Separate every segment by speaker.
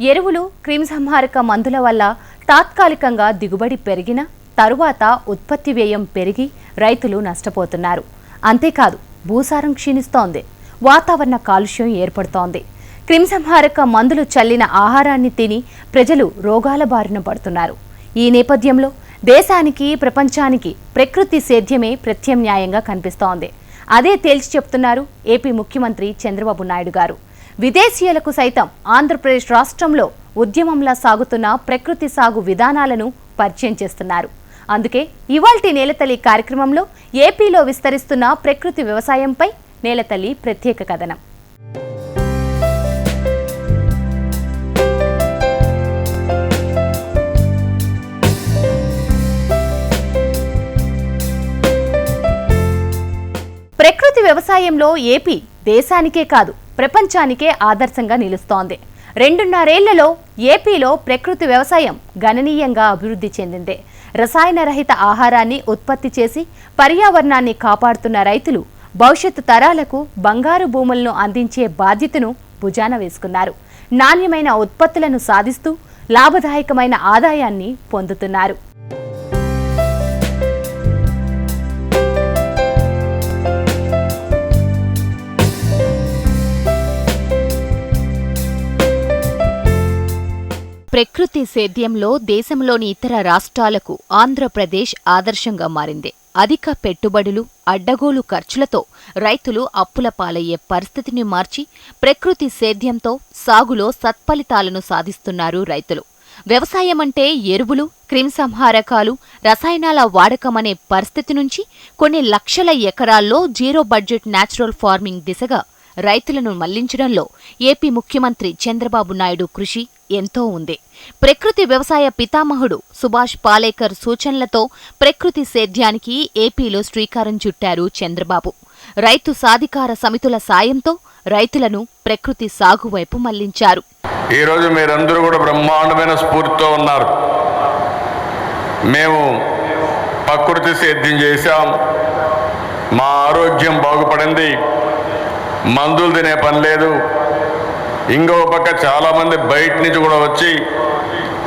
Speaker 1: ఎరువులు క్రిమిసంహారక మందుల వల్ల తాత్కాలికంగా దిగుబడి పెరిగినా తరువాత ఉత్పత్తి వ్యయం పెరిగి రైతులు నష్టపోతున్నారు. అంతేకాదు భూసారం క్షీణిస్తోంది. వాతావరణ కాలుష్యం ఏర్పడుతోంది. క్రిమిసంహారక మందులు చల్లిన ఆహారాన్ని తిని ప్రజలు రోగాల బారిన పడుతున్నారు. ఈ నేపథ్యంలో దేశానికి ప్రపంచానికి ప్రకృతి సేద్యమే ప్రత్యామ్నాయంగా కనిపిస్తోంది. అదే తేల్చి చెప్తున్నారు ఏపీ ముఖ్యమంత్రి చంద్రబాబు నాయుడు గారు. విదేశీయులకు సైతం ఆంధ్రప్రదేశ్ రాష్ట్రంలో ఉద్యమంలా సాగుతున్న ప్రకృతి సాగు విధానాలను పరిచయం చేస్తున్నారు. అందుకే ఇవాల్టి నేలతల్లి కార్యక్రమంలో ఏపీలో విస్తరిస్తున్న ప్రకృతి వ్యవసాయంపై నేలతల్లి ప్రత్యేక కథనం. ప్రకృతి వ్యవసాయంలో ఏపీ దేశానికే కాదు ప్రపంచానికే ఆదర్శంగా నిలుస్తోంది. రెండున్నరేళ్ళలో ఏపీలో ప్రకృతి వ్యవసాయం గణనీయంగా అభివృద్ధి చెందింది. రసాయన రహిత ఆహారాన్ని ఉత్పత్తి చేసి పర్యావరణాన్ని కాపాడుతున్న రైతులు భవిష్యత్తు తరాలకు బంగారు భూములను అందించే బాధ్యతను భుజాన వేసుకున్నారు. నాణ్యమైన ఉత్పత్తులను సాధిస్తూ లాభదాయకమైన ఆదాయాన్ని పొందుతున్నారు. ప్రకృతి సేద్యంలో దేశంలోని ఇతర రాష్ట్రాలకు ఆంధ్రప్రదేశ్ ఆదర్శంగా మారింది. అధిక పెట్టుబడులు అడ్డగోలు ఖర్చులతో రైతులు అప్పుల పాలయ్యే పరిస్థితిని మార్చి ప్రకృతి సేద్యంతో సాగులో సత్ఫలితాలను సాధిస్తున్నారు రైతులు. వ్యవసాయమంటే ఎరువులు క్రిమిసంహారకాలు రసాయనాల వాడకమనే పరిస్థితి నుంచి కొన్ని లక్షల ఎకరాల్లో జీరో బడ్జెట్ న్యాచురల్ ఫార్మింగ్ దిశగా రైతులను మళ్ళించడంలో ఏపీ ముఖ్యమంత్రి చంద్రబాబు నాయుడు కృషి ఎంతో ఉంది. ప్రకృతి వ్యవసాయ పితామహుడు సుభాష్ పాలేకర్ సూచనలతో ప్రకృతి సేద్యానికి ఏపీలో శ్రీకారం చుట్టారు చంద్రబాబు. రైతు సాధికార సమితుల సాయంతో రైతులను ప్రకృతి సాగు వైపు మళ్ళించారు.
Speaker 2: ఈరోజు మీరందరూ కూడా బ్రహ్మాండమైన స్ఫూర్తితో ఉన్నారు. మేము ప్రకృతి సేద్యం చేశాం. మా ఆరోగ్యం బాగుపడింది. మందులు తినే పని లేదు. ఇంకో పక్క చాలామంది బయట నుంచి కూడా వచ్చి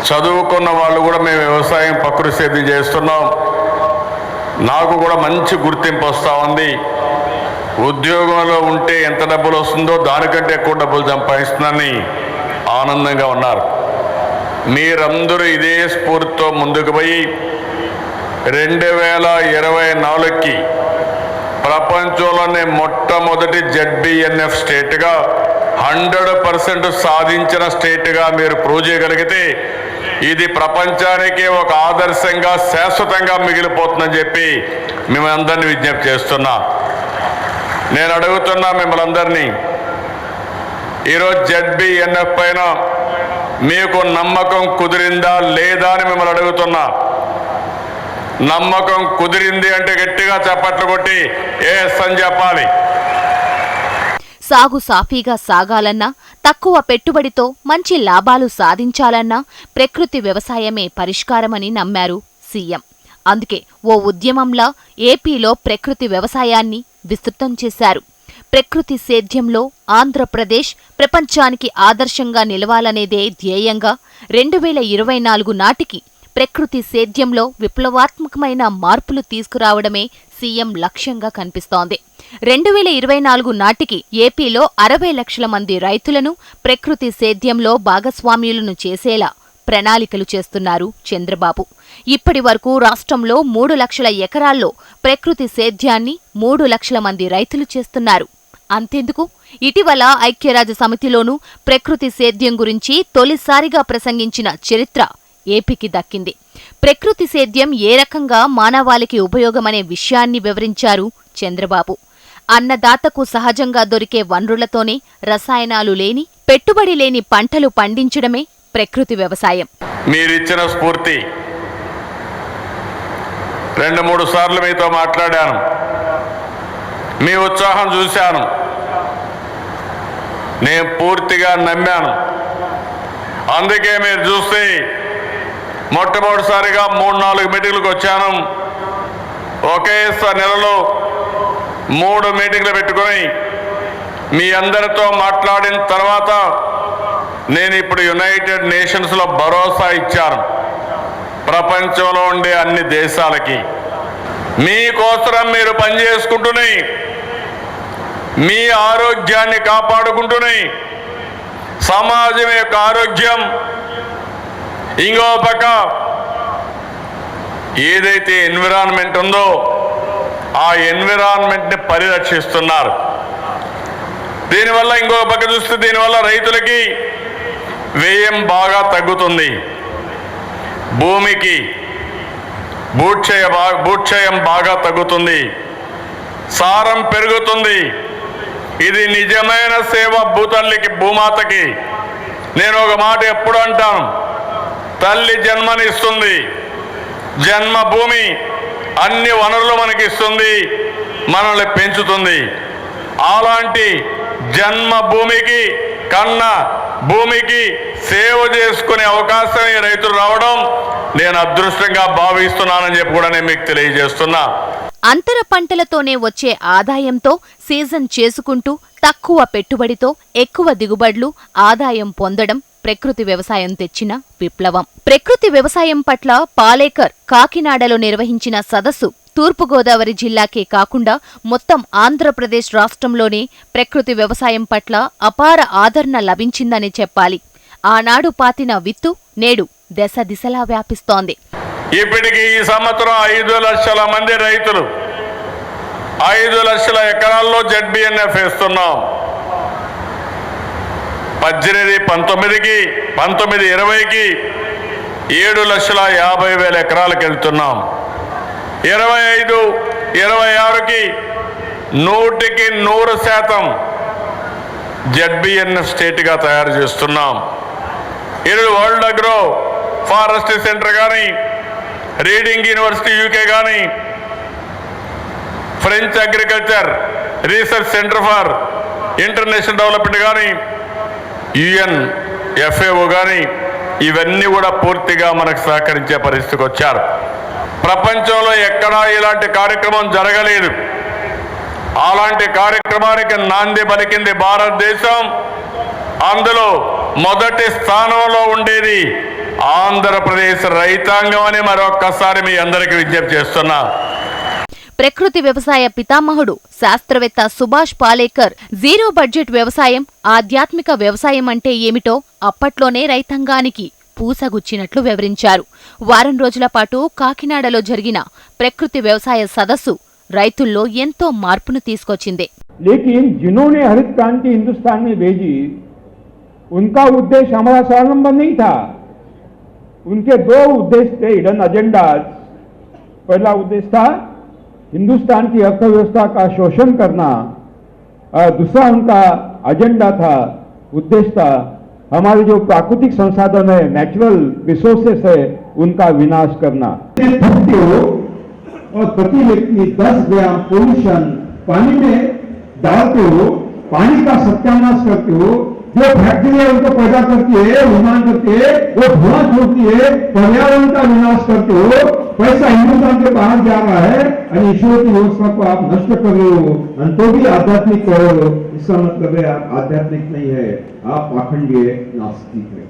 Speaker 2: చదువుకున్న వాళ్ళు కూడా మేము వ్యవసాయం ప్రకృతి సేద్యం చేస్తున్నాం. నాకు కూడా మంచి గుర్తింపు వస్తూ ఉంది. ఉద్యోగంలో ఉంటే ఎంత డబ్బులు వస్తుందో దానికంటే ఎక్కువ డబ్బులు సంపాదిస్తున్నానని ఆనందంగా ఉన్నారు. మీరందరూ ఇదే స్ఫూర్తితో ముందుకు పోయి రెండు వేల ఇరవై నాలుగుకి ప్రపంచంలోనే మొట్టమొదటి జడ్బిఎన్ఎఫ్ స్టేట్గా హండ్రెడ్ పర్సెంట్ సాధించిన స్టేట్గా మీరు ప్రూవ్ చేయగలిగితే ఇది ప్రపంచానికి ఒక ఆదర్శంగా శాశ్వతంగా మిగిలిపోతుందని చెప్పి మేమందరినీ విజ్ఞప్తి చేస్తున్నా. నేను అడుగుతున్నా మిమ్మల్ని అందరినీ ఈరోజు జడ్బిఎన్ఎఫ్ పైన మీకు నమ్మకం కుదిరిందా లేదా అని మిమ్మల్ని అడుగుతున్నా. నమ్మకం కుదిరింది అంటే గట్టిగా చప్పట్లు కొట్టి ఎస్ అని చెప్పాలి?
Speaker 1: సాగు సాఫీగా సాగాలన్నా తక్కువ పెట్టుబడితో మంచి లాభాలు సాధించాలన్నా ప్రకృతి వ్యవసాయమే పరిష్కారమని నమ్మారు సీఎం. అందుకే ఓ ఉద్యమంలా ఏపీలో ప్రకృతి వ్యవసాయాన్ని విస్తృతం చేశారు. ప్రకృతి సేద్యంలో ఆంధ్రప్రదేశ్ ప్రపంచానికి ఆదర్శంగా నిలవాలనేదే ధ్యేయంగా రెండు వేల ఇరవై నాలుగు నాటికి ప్రకృతి సేద్యంలో విప్లవాత్మకమైన మార్పులు తీసుకురావడమే సీఎం లక్ష్యంగా కనిపిస్తోంది. రెండు వేల ఇరవై నాలుగు నాటికి ఏపీలో అరవై లక్షల మంది రైతులను ప్రకృతి సేద్యంలో భాగస్వామ్యులను చేసేలా ప్రణాళికలు చేస్తున్నారు చంద్రబాబు. ఇప్పటి వరకు రాష్ట్రంలో మూడు లక్షల ఎకరాల్లో ప్రకృతి సేద్యాన్ని మూడు లక్షల మంది రైతులు చేస్తున్నారు. అంతెందుకు? ఇటీవల ఐక్యరాజ్య సమితిలోనూ ప్రకృతి సేద్యం గురించి తొలిసారిగా ప్రసంగించిన చరిత్ర ఏపీకి దక్కింది. ప్రకృతి సేద్యం ఏ రకంగా మానవాళికి ఉపయోగమనే విషయాన్ని వివరించారు చంద్రబాబు. అన్నదాతకు సహజంగా దొరికే వనరులతోనే రసాయనాలు లేని పెట్టుబడి లేని పంటలు పండించడమే ప్రకృతి వ్యవసాయం.
Speaker 2: మీరిచ్చిన స్ఫూర్తి. రెండు మూడు సార్లు మీతో మాట్లాడాను. మీ ఉత్సాహం చూశాను. నేను పూర్తిగా నమ్మాను. అందుకే మీరు చూస్తే మొట్టమొదటిసారిగా మూడు నాలుగు మీటింగ్లకు వచ్చాను. ఒకేసారి నెలలో మూడు మీటింగ్లు పెట్టుకొని మీ అందరితో మాట్లాడిన తర్వాత నేను ఇప్పుడు యునైటెడ్ నేషన్స్లో భరోసా ఇచ్చాను. ప్రపంచంలో ఉండే అన్ని దేశాలకి. మీకోసరం మీరు పనిచేసుకుంటూనే మీ ఆరోగ్యాన్ని కాపాడుకుంటూనే సమాజం యొక్క ఆరోగ్యం ఇంకో పక్క ఏదైతే ఎన్విరాన్మెంట్ ఉందో ఆ ఎన్విరాన్మెంట్ని పరిరక్షిస్తున్నారు. దీనివల్ల ఇంకో పక్క చూస్తే దీనివల్ల రైతులకి వ్యయం బాగా తగ్గుతుంది. భూమికి భూక్షయ బా- భూక్షయం బాగా తగ్గుతుంది. సారం పెరుగుతుంది. ఇది నిజమైన సేవ భూతల్లికి భూమాతకి. నేను ఒక మాట ఎప్పుడు అంటాను? తల్లి జన్మనిస్తుంది. జన్మభూమి అన్ని వనరులు మనకి ఇస్తుంది మనల్ని పెంచుతుంది. అలాంటి జన్మభూమికి కన్న భూమికి సేవ చేసుకునే అవకాశం ఈ రైతులు రావడం నేను అదృష్టంగా భావిస్తున్నానని చెప్పి కూడా నేను మీకు తెలియజేస్తున్నా.
Speaker 1: అంతర పంటలతోనే వచ్చే ఆదాయంతో సీజన్ చేసుకుంటూ తక్కువ పెట్టుబడితో ఎక్కువ దిగుబడులు ఆదాయం పొందడం ప్రకృతి వ్యవసాయం తెచ్చిన విప్లవం. ప్రకృతి వ్యవసాయం పట్ల పాలేకర్ కాకినాడలో నిర్వహించిన సదస్సు తూర్పుగోదావరి జిల్లాకే కాకుండా మొత్తం ఆంధ్రప్రదేశ్ రాష్ట్రంలోనే ప్రకృతి వ్యవసాయం పట్ల అపార ఆదరణ లభించిందని చెప్పాలి. ఆనాడు పాతిన విత్తు నేడు దశ దిశలా వ్యాపిస్తోంది.
Speaker 2: ఇప్పటికి ఈ సంవత్సరం ఐదు లక్షల మంది రైతులు ఐదు లక్షల ఎకరాల్లో జడ్బిఎన్ఎఫ్ వేస్తున్నాం. పద్దెనిమిది పంతొమ్మిదికి పంతొమ్మిది ఇరవైకి ఏడు లక్షల యాభై వేల ఎకరాలకు వెళ్తున్నాం. ఇరవై ఐదు ఇరవై ఆరుకి నూటికి నూరు శాతం జడ్బిఎన్ఎఫ్ స్టేట్గా తయారు చేస్తున్నాం. ఈరోజు వరల్డ్ అగ్రో ఫారెస్ట్ సెంటర్ కానీ రీడింగ్ యూనివర్సిటీ యూకే కానీ French agriculture research centre for international development కానీ యుఎన్ ఎఫ్ఏఓ కానీ ఇవన్నీ కూడా పూర్తిగా మనకు సహకరించే పరిస్థితికి వచ్చారు. ప్రపంచంలో ఎక్కడా ఇలాంటి కార్యక్రమం జరగలేదు. అలాంటి కార్యక్రమానికి నాంది పలికింది భారతదేశం. అందులో మొదటి స్థానంలో ఉండేది ఆంధ్రప్రదేశ్ రైతాంగం అని మరొక్కసారి మీ అందరికీ విజ్ఞప్తి చేస్తున్నా.
Speaker 1: ప్రకృతి వ్యవసాయ పితామహుడు శాస్త్రవేత్త సుభాష్ పాలేకర్ జీరో బడ్జెట్ వ్యవసాయం ఆధ్యాత్మిక వ్యవసాయం అంటే ఏమిటో అప్పట్లోనే రైతాంగానికి పూసగుచ్చినట్లు వివరించారు వారం రోజుల పాటు కాకినాడలో జరిగిన ప్రకృతి వ్యవసాయ సదస్సు రైతుల్లో ఎంతో మార్పును తీసుకొచ్చింది
Speaker 3: लेकिन जिन्होंने हरित क्रांति हिंदुस्तान में भेजी उनका उद्देश्य हमारा स्वावलंबन नहीं था उनके दो उद्देश्य थे हिडन एजेंडा पहला उद्देश्य था हिंदुस्तान की अर्थव्यवस्था का शोषण करना दूसरा उनका एजेंडा था, उद्देश्य था, हमारे जो प्राकृतिक संसाधन है नेचुरल रिसोर्सेस है, उनका विनाश करना।
Speaker 4: और प्रति व्यक्ति 10 ग्राम पोल्यूशन पानी में डालते हो, पानी का सत्यानाश करते हो, जो फैक्ट्रियाँ उनको पैदा करती है, निर्माण करती है, वो धुआँ छोड़ती है, पर्यावरण का विनाश करते हो पैसा हिंदुस्तान के बाहर जा रहा है और ईश्वर की व्यवस्था को आप नष्ट कर रहे हो और तो भी आध्यात्मिक कह रहे हो इसका मतलब है आप आध्यात्मिक नहीं है आप पाखंडी नास्तिक है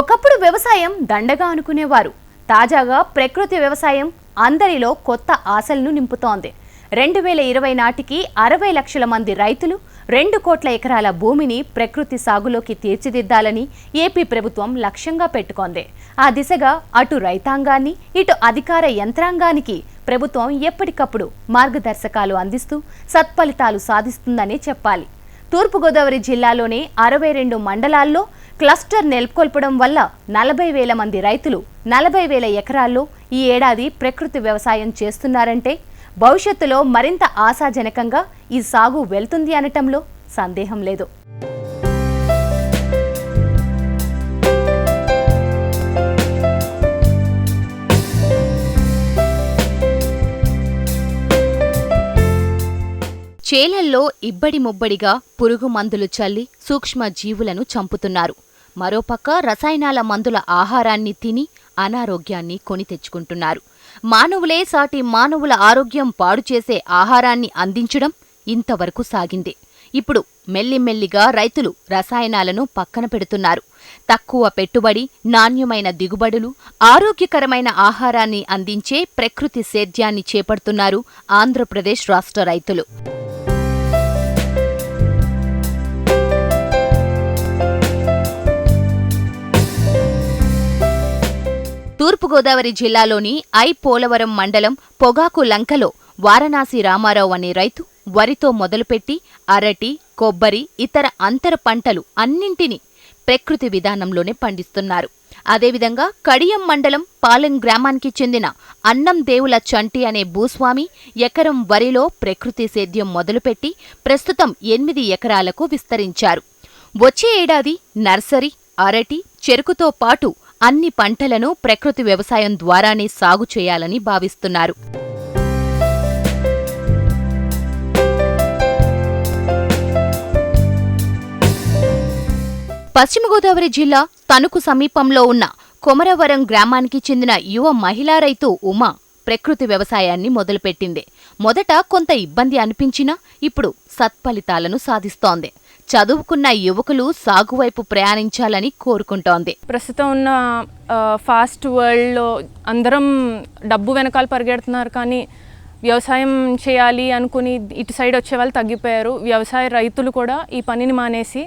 Speaker 1: ఒకప్పుడు వ్యవసాయం దండగా అనుకునేవారు తాజాగా ప్రకృతి వ్యవసాయం అందరిలో కొత్త ఆశలను నింపుతోంది రెండు వేల ఇరవై నాటికి అరవై లక్షల మంది రైతులు రెండు కోట్ల ఎకరాల భూమిని ప్రకృతి సాగులోకి తీర్చిదిద్దాలని ఏపీ ప్రభుత్వం లక్ష్యంగా పెట్టుకుంది. ఆ దిశగా అటు రైతాంగాన్ని ఇటు అధికార యంత్రాంగానికి ప్రభుత్వం ఎప్పటికప్పుడు మార్గదర్శకాలు అందిస్తూ సత్ఫలితాలు సాధిస్తుందనే చెప్పాలి. తూర్పుగోదావరి జిల్లాలోనే అరవై రెండు మండలాల్లో క్లస్టర్ నెలకొల్పడం వల్ల నలభై వేల మంది రైతులు నలభై వేల ఎకరాల్లో ఈ ఏడాది ప్రకృతి వ్యవసాయం చేస్తున్నారంటే భవిష్యత్తులో మరింత ఆశాజనకంగా ఈ సాగు వెళ్తుంది అనటంలో సందేహం లేదు. చేలల్లో ఇబ్బడి ముబ్బడిగా పురుగు మందులు చల్లి సూక్ష్మ జీవులను చంపుతున్నారు. మరోపక్క రసాయనాల మందుల ఆహారాన్ని తిని అనారోగ్యాన్ని కొని తెచ్చుకుంటున్నారు. మానవులే సాటి మానవుల ఆరోగ్యం పాడు చేసే ఆహారాన్ని అందించడం ఇంతవరకు సాగింది. ఇప్పుడు మెల్లిమెల్లిగా రైతులు రసాయనాలను పక్కన పెడుతున్నారు. తక్కువ పెట్టుబడి నాణ్యమైన దిగుబడులు ఆరోగ్యకరమైన ఆహారాన్ని అందించే ప్రకృతి సేద్యాన్ని చేపడుతున్నారు ఆంధ్రప్రదేశ్ రాష్ట్ర రైతులు. తూర్పుగోదావరి జిల్లాలోని ఐ పోలవరం మండలం పొగాకు లంకలో వారణాసి రామారావు అనే రైతు వరితో మొదలుపెట్టి అరటి కొబ్బరి ఇతర అంతర పంటలు అన్నింటినీ ప్రకృతి విధానంలోనే పండిస్తున్నారు. అదేవిధంగా కడియం మండలం పాలెం గ్రామానికి చెందిన అన్నం దేవుల చంటి అనే భూస్వామి ఎకరం వరిలో ప్రకృతి సేద్యం మొదలుపెట్టి ప్రస్తుతం ఎనిమిది ఎకరాలకు విస్తరించారు. వచ్చే ఏడాది నర్సరీ అరటి చెరుకుతో పాటు అన్ని పంటలను ప్రకృతి వ్యవసాయం ద్వారానే సాగు చేయాలని భావిస్తున్నారు. పశ్చిమ గోదావరి జిల్లా తణుకు సమీపంలో ఉన్న కొమరవరం గ్రామానికి చెందిన యువ మహిళా రైతు ఉమా ప్రకృతి వ్యవసాయాన్ని మొదలుపెట్టింది. మొదట కొంత ఇబ్బంది అనిపించినా ఇప్పుడు సత్ఫలితాలను సాధిస్తోంది. చదువుకున్న యువకులు సాగువైపు ప్రయాణించాలని కోరుకుంటోంది.
Speaker 5: ప్రస్తుతం ఉన్న ఫాస్ట్ వరల్డ్లో అందరం డబ్బు వెనకాల పరిగెడుతున్నారు కానీ వ్యవసాయం చేయాలి అనుకుని ఇటు సైడ్ వచ్చే వాళ్ళు తగ్గిపోయారు. వ్యవసాయ రైతులు కూడా ఈ పనిని మానేసి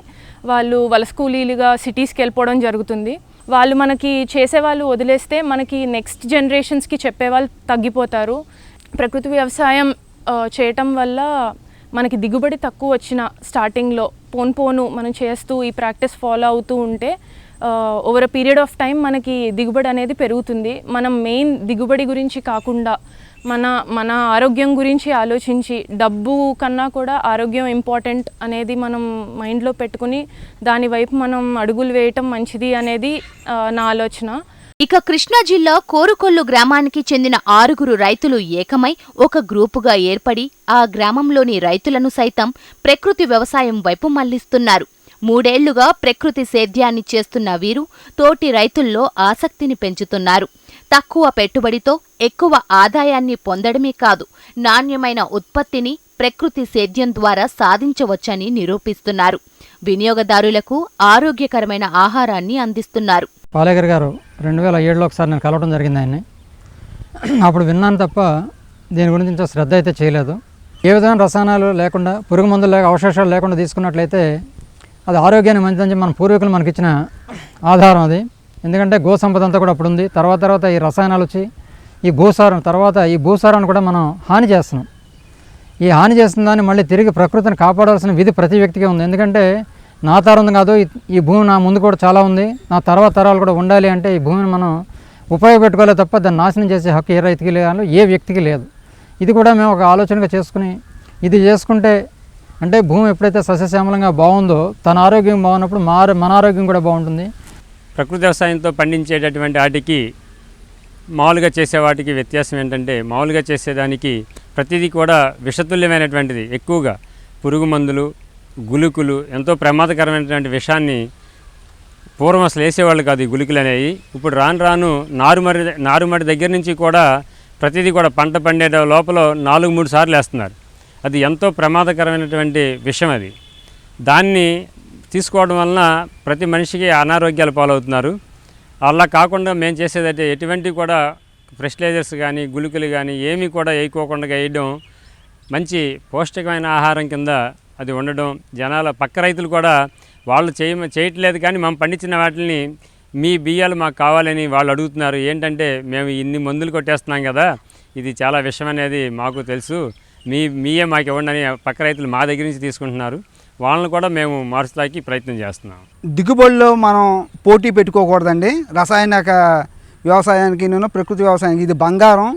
Speaker 5: వాళ్ళు వలస కూలీలుగా సిటీస్కి వెళ్ళిపోవడం జరుగుతుంది. వాళ్ళు మనకి చేసేవాళ్ళు వదిలేస్తే మనకి నెక్స్ట్ జనరేషన్స్కి చెప్పేవాళ్ళు తగ్గిపోతారు. ప్రకృతి వ్యవసాయం చేయటం వల్ల మనకి దిగుబడి తక్కువ వచ్చిన స్టార్టింగ్లో పోను పోను మనం చేస్తూ ఈ ప్రాక్టీస్ ఫాలో అవుతూ ఉంటే over a period of time మనకి దిగుబడి అనేది పెరుగుతుంది. మనం మెయిన్ దిగుబడి గురించి కాకుండా మన మన ఆరోగ్యం గురించి ఆలోచించి డబ్బు కన్నా కూడా ఆరోగ్యం ఇంపార్టెంట్ అనేది మనం మైండ్లో పెట్టుకుని దాని వైపు మనం అడుగులు వేయటం మంచిది అనేది నా ఆలోచన.
Speaker 1: ఇక కృష్ణా జిల్లా కోరుకొల్లు గ్రామానికి చెందిన ఆరుగురు రైతులు ఏకమై ఒక గ్రూపుగా ఏర్పడి ఆ గ్రామంలోని రైతులను సైతం ప్రకృతి వ్యవసాయం వైపు మళ్ళిస్తున్నారు. మూడేళ్ళుగా ప్రకృతి సేద్యాన్ని చేస్తున్న వీరు తోటి రైతుల్లో ఆసక్తిని పెంచుతున్నారు. తక్కువ పెట్టుబడితో ఎక్కువ ఆదాయాన్ని పొందడమే కాదు నాణ్యమైన ఉత్పత్తిని ప్రకృతి సేద్యం ద్వారా సాధించవచ్చని నిరూపిస్తున్నారు. వినియోగదారులకు ఆరోగ్యకరమైన ఆహారాన్ని అందిస్తున్నారు.
Speaker 6: పాలేకర్ గారు రెండు వేల ఏడులో ఒకసారి నేను కలవడం జరిగింది ఆయన్ని. అప్పుడు విన్నాను తప్ప దీని గురించి ఇంత శ్రద్ధ అయితే చేయలేదు. ఏ విధమైన రసాయనాలు లేకుండా పురుగు మందులు లేక అవశేషాలు లేకుండా తీసుకున్నట్లయితే అది ఆరోగ్యానికి మంచిదని మన పూర్వీకులు మనకి ఇచ్చిన ఆధారం అది. ఎందుకంటే గో సంపద అంతా కూడా అప్పుడు ఉంది తర్వాత తర్వాత ఈ రసాయనాలు వచ్చి ఈ భూసారం తర్వాత ఈ భూసారాన్ని కూడా మనం హాని చేస్తున్నాం. ఈ హాని చేసిన దాన్ని మళ్ళీ తిరిగి ప్రకృతిని కాపాడాల్సిన విధి ప్రతి వ్యక్తికి ఉంది. ఎందుకంటే నా తరం కాదు ఈ- భూమి నా ముందు కూడా చాలా ఉంది. నా తర్వాత తరాలు కూడా ఉండాలి అంటే ఈ భూమిని మనం ఉపయోగపెట్టుకోలే తప్ప దాన్ని నాశనం చేసే హక్కు ఏ రైతుకి లేదు ఏ వ్యక్తికి లేదు. ఇది కూడా మేము ఒక ఆలోచనగా చేసుకుని ఇది చేసుకుంటే అంటే భూమి ఎప్పుడైతే సస్యశ్యామలంగా బాగుందో తన ఆరోగ్యం బాగున్నప్పుడు మా మన ఆరోగ్యం కూడా బాగుంటుంది.
Speaker 7: ప్రకృతి వ్యవసాయంతో పండించేటటువంటి వాటికి మామూలుగా చేసే వాటికి వ్యత్యాసం ఏంటంటే మామూలుగా చేసేదానికి ప్రతిదీ కూడా విషతుల్యమైనటువంటిది ఎక్కువగా. పురుగు మందులు గుళికలు ఎంతో ప్రమాదకరమైనటువంటి విషాన్ని పూర్వం అసలు వేసేవాళ్ళు కాదు ఈ గుళికలు అనేవి. ఇప్పుడు రాను రాను నారుమడి నారుమడి దగ్గర నుంచి కూడా ప్రతిదీ కూడా పంట పండే లోపల నాలుగు మూడు సార్లు వేస్తున్నారు. అది ఎంతో ప్రమాదకరమైనటువంటి విషయం అది. దాన్ని తీసుకోవడం వలన ప్రతి మనిషికి అనారోగ్యాలు పాలవుతున్నారు. అలా కాకుండా మేము చేసేదంటే ఎటువంటి కూడా ఫెర్టిలైజర్స్ కానీ గుళికలు కానీ ఏమీ కూడా వేయకోకుండా వేయడం మంచి పౌష్టికమైన ఆహారం కింద అది ఉండడం జనాల పక్క రైతులు కూడా వాళ్ళు చేయ చేయట్లేదు కానీ మేము పండించిన వాటిని మీ బియ్యాలు మాకు కావాలని వాళ్ళు అడుగుతున్నారు. ఏంటంటే మేము ఇన్ని మందులు కొట్టేస్తున్నాం కదా ఇది చాలా విషయం అనేది మాకు తెలుసు. మీ మీయే మాకు ఇవ్వండి అని పక్క రైతులు మా దగ్గర నుంచి తీసుకుంటున్నారు. వాళ్ళని కూడా మేము మార్చడానికి ప్రయత్నం చేస్తున్నాం.
Speaker 8: దిగుబడిలో మనం పోటీ పెట్టుకోకూడదండి. రసాయనిక వ్యవసాయానికి నేను ప్రకృతి వ్యవసాయానికి ఇది బంగారం.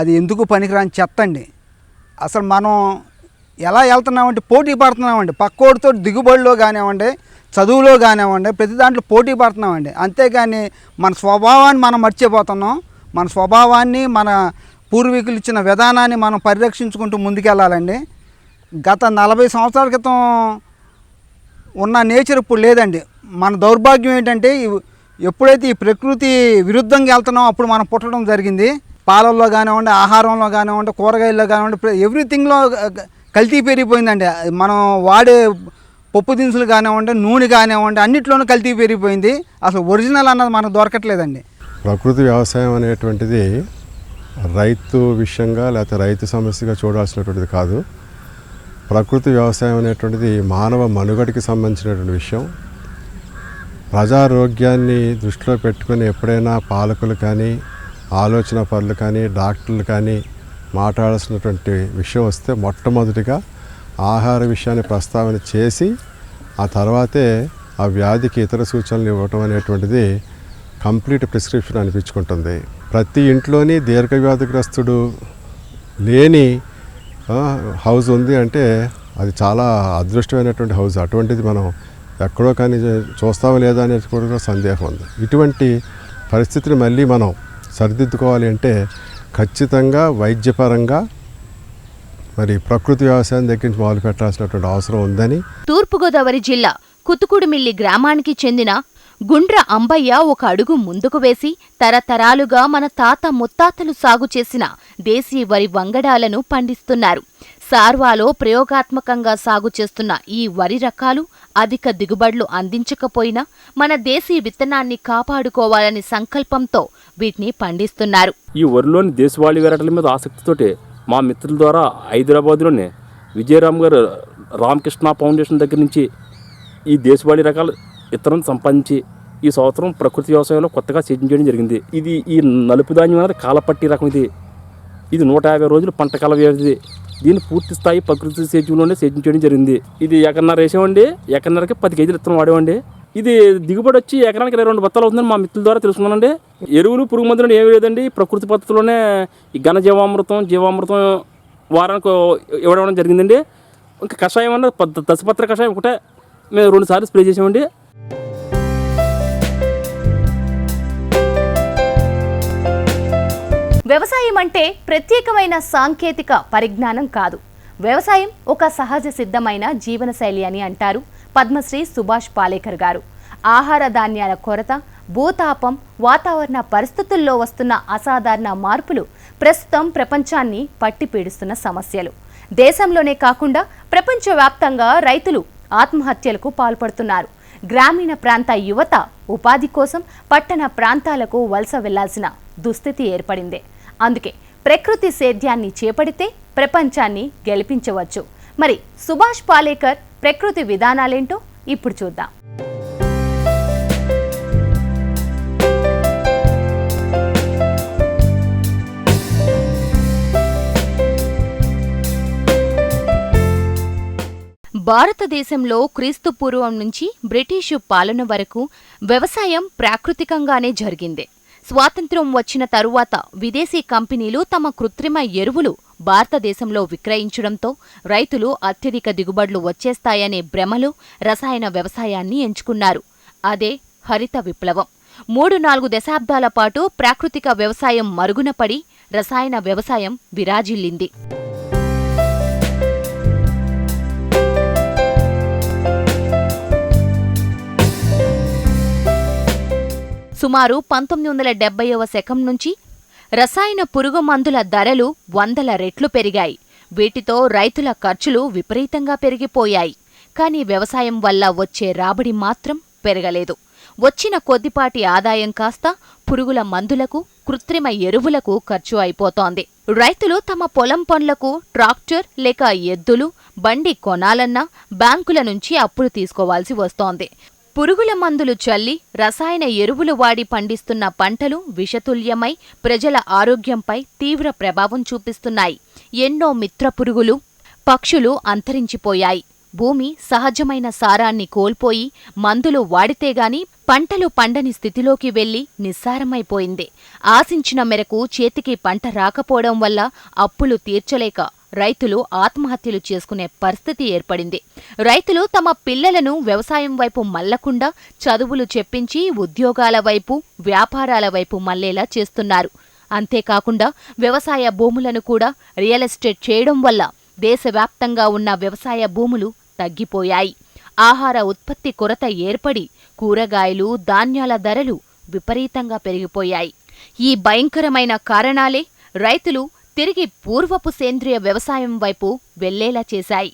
Speaker 8: అది ఎందుకు పనికిరాని చెత్త అండి అసలు మనం ఎలా వెళ్తున్నామంటే పోటీ పడుతున్నామండి. పక్కోడితో దిగుబడిలో కానివ్వండి చదువులో కానివ్వండి ప్రతి దాంట్లో పోటీ పడుతున్నామండి. అంతేగాని మన స్వభావాన్ని మనం మర్చిపోతున్నాం. మన స్వభావాన్ని మన పూర్వీకులు ఇచ్చిన విధానాన్ని మనం పరిరక్షించుకుంటూ ముందుకెళ్ళాలండి. గత నలభై సంవత్సరాల క్రితం ఉన్న నేచర్ ఇప్పుడు లేదండి. మన దౌర్భాగ్యం ఏంటంటే ఎప్పుడైతే ఈ ప్రకృతి విరుద్ధంగా వెళ్తున్నామో అప్పుడు మనం పుట్టడం జరిగింది. పాలల్లో కానివ్వండి ఆహారంలో కానివ్వండి కూరగాయల్లో కానివ్వండి ఎవ్రీథింగ్లో కల్తీ పెరిగిపోయిందండి మనం వాడే పప్పు దినుసులు కానివ్వండి నూనె కానివ్వండి అన్నిట్లోనూ కల్తీ పెరిగిపోయింది అసలు ఒరిజినల్ అన్నది మనకు దొరకట్లేదండి.
Speaker 9: ప్రకృతి వ్యవసాయం అనేటువంటిది రైతు విషయంగా లేకపోతే రైతు సమస్యగా చూడాల్సినటువంటిది కాదు. ప్రకృతి వ్యవసాయం అనేటువంటిది మానవ మనుగడకి సంబంధించినటువంటి విషయం. ప్రజారోగ్యాన్ని దృష్టిలో పెట్టుకుని ఎప్పుడైనా పాలకులు కానీ ఆలోచన పనులు కానీ డాక్టర్లు కానీ మాట్లాడాల్సినటువంటి విషయం వస్తే మొట్టమొదటిగా ఆహార విషయాన్ని ప్రస్తావన చేసి ఆ తర్వాతే ఆ వ్యాధికి ఇతర సూచనలు ఇవ్వటం అనేటువంటిది కంప్లీట్ ప్రిస్క్రిప్షన్ అనిపించుకుంటుంది. ప్రతి ఇంట్లోని దీర్ఘవ్యాధిగ్రస్తుడు లేని హౌస్ ఉంది అంటే అది చాలా అదృష్టమైనటువంటి హౌస్. అటువంటిది మనం ఎక్కడో కానీ చూస్తామో లేదా అనేది కూడా సందేహం ఉంది. ఇటువంటి పరిస్థితిని మళ్ళీ మనం సరిదిద్దుకోవాలి అంటే ఖచ్చితంగా వైద్యపరంగా మరి ప్రకృతి వ్యవసాయం దగ్గర నుంచి మొదలు పెట్టాల్సినటువంటి అవసరం ఉందని
Speaker 1: తూర్పుగోదావరి జిల్లా కుతుకుడుమిల్లి గ్రామానికి చెందిన గుండ్ర అంబయ్య ఒక అడుగు ముందుకు వేసి తరతరాలుగా మన తాత ముత్తాతలు సాగు చేసిన దేశీ వరి వంగడాలను పండిస్తున్నారు. సార్వాలో ప్రయోగాత్మకంగా సాగు చేస్తున్న ఈ వరి రకాలు అధిక దిగుబడులు అందించకపోయినా మన దేశీ విత్తనాన్ని కాపాడుకోవాలని సంకల్పంతో వీటిని పండిస్తున్నారు.
Speaker 10: ఈ వరిలోని దేశవాళీ వెరైటీల మీద ఆసక్తితోటి మా మిత్రుల ద్వారా హైదరాబాద్లోనే విజయరామ్ గారు రామకృష్ణ ఫౌండేషన్ దగ్గర నుంచి ఈ దేశవాళీ రకాల విత్తనం సంపాదించి ఈ సంవత్సరం ప్రకృతి వ్యవసాయంలో కొత్తగా సేద్యం చేయడం జరిగింది. ఇది ఈ నలుపు ధాన్యం అనేది కాలపట్టి రకం ఇది. ఇది నూట యాభై రోజులు పంట కాల వ్యవధి. దీన్ని పూర్తి స్థాయి ప్రకృతి సేద్యంలోనే సేద్యం చేయడం జరిగింది. ఇది ఎకన్నర వేసామండి ఎకన్నరకి పది కేజీలు ఇత్తనం వాడేవండి. ఇది దిగుబడి వచ్చి ఎకరానికి ఇరవై రెండు బత్తాలు అవుతుందని మా మిత్రుల ద్వారా తెలుసుకున్నానండి. ఎరువులు పురుగు మందులు ఏమీ లేదండి. ప్రకృతి పద్ధతిలోనే ఈ ఘన జీవామృతం జీవామృతం వారానికి ఇవ్వడం జరిగిందండి. ఇంకా కషాయం అన్న దశపత్ర కషాయం ఒకటే మేము రెండు సార్లు స్ప్రే చేసామండి.
Speaker 1: వ్యవసాయం అంటే ప్రత్యేకమైన సాంకేతిక పరిజ్ఞానం కాదు. వ్యవసాయం ఒక సహజ సిద్ధమైన జీవనశైలి అని అంటారు. పద్మశ్రీ సుభాష్ పాలేకర్ గారు. ఆహార ధాన్యాల కొరత భూతాపం వాతావరణ పరిస్థితుల్లో వస్తున్న అసాధారణ మార్పులు ప్రస్తుతం ప్రపంచాన్ని పట్టిపీడుస్తున్న సమస్యలు. దేశంలోనే కాకుండా ప్రపంచవ్యాప్తంగా రైతులు ఆత్మహత్యలకు పాల్పడుతున్నారు. గ్రామీణ ప్రాంత యువత ఉపాధి కోసం పట్టణ ప్రాంతాలకు వలస వెళ్ళాల్సిన దుస్థితి ఏర్పడిందే. అందుకే ప్రకృతి సేద్యాన్ని చేపడితే ప్రపంచాన్ని గెలిపించవచ్చు. మరి సుభాష్ పాలేకర్ ప్రకృతి విధానాలేంటో ఇప్పుడు చూద్దాం. భారతదేశంలో క్రీస్తు పూర్వం నుంచి బ్రిటిషు పాలన వరకు వ్యవసాయం ప్రాకృతికంగానే జరిగింది. స్వాతంత్ర్యం వచ్చిన తరువాత విదేశీ కంపెనీలు తమ కృత్రిమ ఎరువులు భారతదేశంలో విక్రయించడంతో రైతులు అత్యధిక దిగుబడులు వచ్చేస్తాయనే భ్రమలు రసాయన వ్యవసాయాన్ని ఎంచుకున్నారు. అదే హరిత విప్లవం. మూడు నాలుగు దశాబ్దాల పాటు ప్రాకృతిక వ్యవసాయం మరుగున పడి రసాయన వ్యవసాయం విరాజిల్లింది. సుమారు పంతొమ్మిది వందల డెబ్బైవ శకం నుంచి రసాయన పురుగు మందుల ధరలు వందల రెట్లు పెరిగాయి. వీటితో రైతుల ఖర్చులు విపరీతంగా పెరిగిపోయాయి. కానీ వ్యవసాయం వల్ల వచ్చే రాబడి మాత్రం పెరగలేదు. వచ్చిన కొద్దిపాటి ఆదాయం కాస్త పురుగుల మందులకు కృత్రిమ ఎరువులకు ఖర్చు అయిపోతోంది. రైతులు తమ పొలం పనులకు ట్రాక్టర్ లేక ఎద్దులు బండి కొనాలన్నా బ్యాంకుల నుంచి అప్పులు తీసుకోవాల్సి వస్తోంది. పురుగుల మందులు చల్లి రసాయన ఎరువులు వాడి పండిస్తున్న పంటలు విషతుల్యమై ప్రజల ఆరోగ్యంపై తీవ్ర ప్రభావం చూపిస్తున్నాయి. ఎన్నో మిత్ర పురుగులు పక్షులు అంతరించిపోయాయి. భూమి సహజమైన సారాన్ని కోల్పోయి మందులు వాడితేగాని పంటలు పండని స్థితిలోకి వెళ్ళి నిస్సారమైపోయింది. ఆశించిన మేరకు చేతికి పంట రాకపోవడం వల్ల అప్పులు తీర్చలేక రైతులు ఆత్మహత్యలు చేసుకునే పరిస్థితి ఏర్పడింది. రైతులు తమ పిల్లలను వ్యవసాయం వైపు మల్లకుండా చదువులు చెప్పించి ఉద్యోగాల వైపు వ్యాపారాల వైపు మల్లేలా చేస్తున్నారు. అంతేకాకుండా వ్యవసాయ భూములను కూడా రియల్ ఎస్టేట్ చేయడం వల్ల దేశవ్యాప్తంగా ఉన్న వ్యవసాయ భూములు తగ్గిపోయాయి. ఆహార ఉత్పత్తి కొరత ఏర్పడి కూరగాయలు ధాన్యాల ధరలు విపరీతంగా పెరిగిపోయాయి. ఈ భయంకరమైన కారణాలే రైతులు తిరిగి పూర్వపు సేంద్రియ వ్యవసాయం వైపు వెళ్ళేలా చేశాయి.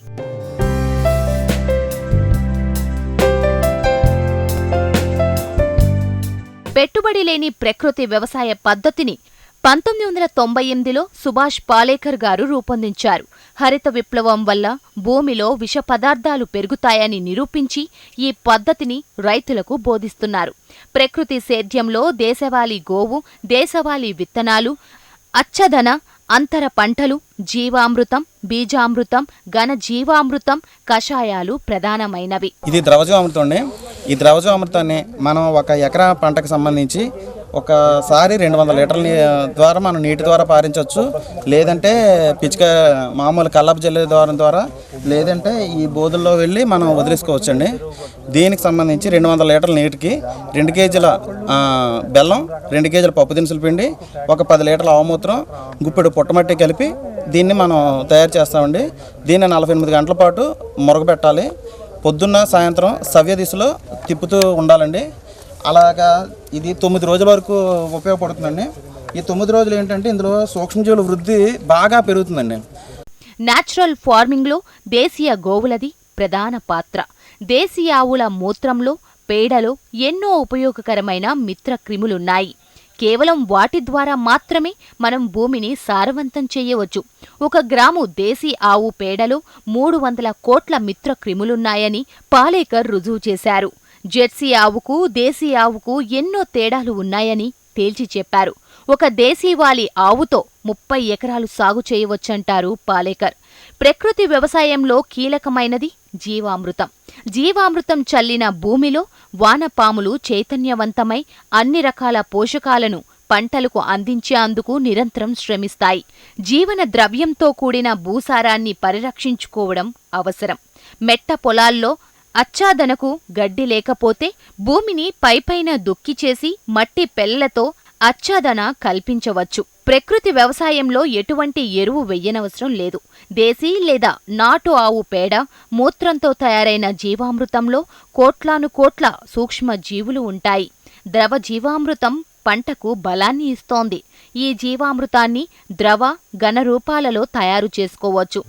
Speaker 1: పెట్టుబడి లేని ప్రకృతి వ్యవసాయ పద్ధతిని పంతొమ్మిది వందల తొంభై ఎనిమిదిలో సుభాష్ పాలేకర్ గారు రూపొందించారు. హరిత విప్లవం వల్ల భూమిలో విష పదార్థాలు పెరుగుతాయని నిరూపించి ఈ పద్ధతిని రైతులకు బోధిస్తున్నారు. ప్రకృతి సేద్యంలో దేశవాళీ గోవు దేశవాళీ విత్తనాలు అచ్చదన అంతర పంటలు జీవామృతం బీజామృతం ఘన జీవామృతం కషాయాలు ప్రధానమైనవి.
Speaker 11: ఇది ద్రవజామృతం అండి. ఈ ద్రవజామృతాన్ని మనం ఒక ఎకరా పంటకు సంబంధించి ఒకసారి రెండు వందల లీటర్ల ద్వారా మనం నీటి ద్వారా పారించవచ్చు. లేదంటే పిచ్చిక మామూలు కల్లపు జల్లే ద్వారా ద్వారా లేదంటే ఈ బోధుల్లో వెళ్ళి మనం వదిలేసుకోవచ్చు అండి దీనికి సంబంధించి రెండు వందల లీటర్ల నీటికి రెండు కేజీల బెల్లం రెండు కేజీల పప్పు దినుసులు పిండి ఒక పది లీటర్ల ఆవమూత్రం గుప్పెడు పుట్టమట్టి కలిపి దీన్ని మనం తయారు చేస్తామండి. దీన్ని నలభై ఎనిమిది గంటల పాటు మురగబెట్టాలి. పొద్దున్న సాయంత్రం సవ్య దిశలో తిప్పుతూ ఉండాలండి. అలాగా ఇది తొమ్మిది రోజుల వరకు ఉపయోగపడుతుందండి. ఈ తొమ్మిది రోజులు ఏంటంటే ఇందులో సూక్ష్మజీవుల వృద్ధి బాగా పెరుగుతుందండి.
Speaker 1: నాచురల్ ఫార్మింగ్లో దేశీయ గోవులది ప్రధాన పాత్ర. దేశీయ ఆవుల మూత్రంలో పేడలో ఎన్నో ఉపయోగకరమైన మిత్ర క్రిములున్నాయి. కేవలం వాటి ద్వారా మాత్రమే మనం భూమిని సారవంతం చేయవచ్చు. ఒక గ్రాము దేశీ ఆవు పేడలో మూడు వందల కోట్ల మిత్ర క్రిములున్నాయని పాలేకర్ రుజువు చేశారు. జెర్సీ ఆవుకు దేశీ ఆవుకు ఎన్నో తేడాలు ఉన్నాయని తేల్చి చెప్పారు. ఒక దేశీవాలి ఆవుతో ముప్పై ఎకరాలు సాగు చేయవచ్చంటారు పాలేకర్. ప్రకృతి వ్యవసాయంలో కీలకమైనది జీవామృతం. జీవామృతం చల్లిన భూమిలో వానపాములు చైతన్యవంతమై అన్ని రకాల పోషకాలను పంటలకు అందించేందుకు నిరంతరం శ్రమిస్తాయి. జీవన ద్రవ్యంతో కూడిన భూసారాన్ని పరిరక్షించుకోవడం అవసరం. మెట్ట పొలాల్లో అచ్చాదనకు గడ్డి లేకపోతే భూమిని పైపైన దుక్కి చేసి మట్టి పెళ్ళతో అచ్చాదన కల్పించవచ్చు. ప్రకృతి వ్యవసాయంలో ఎటువంటి ఎరువు వెయ్యనవసరం లేదు. దేశీ లేదా నాటు ఆవు పేడ మూత్రంతో తయారైన జీవామృతంలో కోట్లాను కోట్ల సూక్ష్మ జీవులు ఉంటాయి. ద్రవ జీవామృతం పంటకు బలాన్ని ఇస్తోంది. ఈ జీవామృతాన్ని ద్రవ ఘన రూపాలలో తయారు చేసుకోవచ్చు.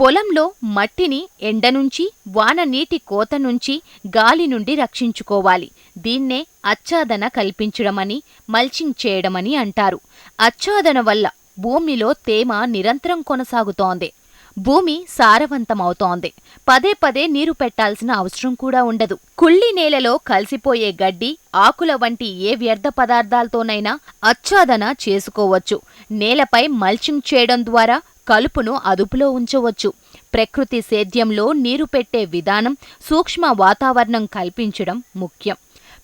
Speaker 1: పొలంలో మట్టిని ఎండ నుంచి వాన నీటి కోత నుంచి గాలి నుండి రక్షించుకోవాలి. దీన్నే అచ్చాదన కల్పించడమని మల్చింగ్ చేయడమని అంటారు. అచ్చాదన వల్ల భూమిలో తేమ నిరంతరం కొనసాగుతోంది. భూమి సారవంతమవుతోంది. పదే పదే నీరు పెట్టాల్సిన అవసరం కూడా ఉండదు. కుళ్ళి నేలలో కలిసిపోయే గడ్డి ఆకుల వంటి ఏ వ్యర్థ పదార్థాలతోనైనా అచ్చాదన చేసుకోవచ్చు. నేలపై మల్చింగ్ చేయడం ద్వారా కలుపును అదుపులో ఉంచవచ్చు. ప్రకృతి సేద్యంలో నీరు పెట్టే విధానం సూక్ష్మ వాతావరణం కల్పించడం ముఖ్యం.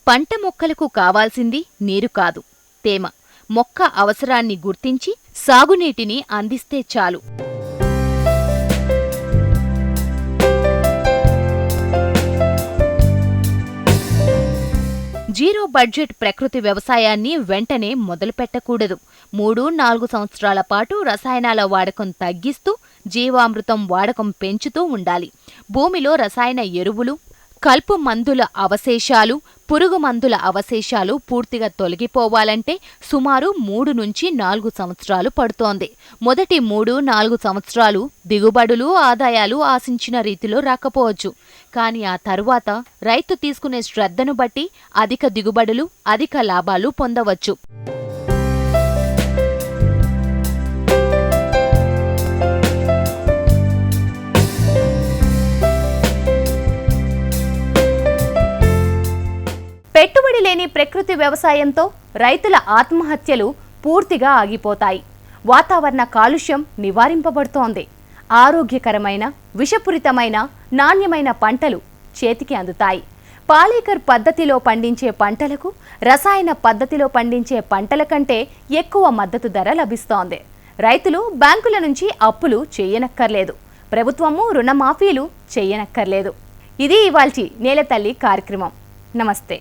Speaker 1: పంట మొక్కలకు కావాల్సింది నీరు కాదు. తేమ. మొక్క అవసరాన్ని గుర్తించి సాగునీటిని అందిస్తే చాలు. జీరో బడ్జెట్ ప్రకృతి వ్యవసాయాన్ని వెంటనే మొదలుపెట్టకూడదు. మూడు నాలుగు సంవత్సరాల పాటు రసాయనాల వాడకం తగ్గిస్తూ జీవామృతం వాడకం పెంచుతూ ఉండాలి. భూమిలో రసాయన ఎరువులు కల్పు మందుల అవశేషాలు పురుగు మందుల అవశేషాలు పూర్తిగా తొలగిపోవాలంటే సుమారు మూడు నుంచి నాలుగు సంవత్సరాలు పడుతోంది. మొదటి మూడు నాలుగు సంవత్సరాలు దిగుబడులు ఆదాయాలు ఆశించిన రీతిలో రాకపోవచ్చు. కానీ ఆ తరువాత రైతు తీసుకునే శ్రద్ధను బట్టి అధిక దిగుబడులు అధిక లాభాలు పొందవచ్చు. పెట్టుబడి లేని ప్రకృతి వ్యవసాయంతో రైతుల ఆత్మహత్యలు పూర్తిగా ఆగిపోతాయి. వాతావరణ కాలుష్యం నివారింపబడుతోంది. ఆరోగ్యకరమైన విషపూరితమైన నాణ్యమైన పంటలు చేతికి అందుతాయి. పాలేకర్ పద్ధతిలో పండించే పంటలకు రసాయన పద్ధతిలో పండించే పంటల కంటే ఎక్కువ మద్దతు ధర లభిస్తోంది. రైతులు బ్యాంకుల నుంచి అప్పులు చేయనక్కర్లేదు. ప్రభుత్వము రుణమాఫీలు చేయనక్కర్లేదు. ఇది ఇవాల్టి నేలతల్లి కార్యక్రమం. నమస్తే.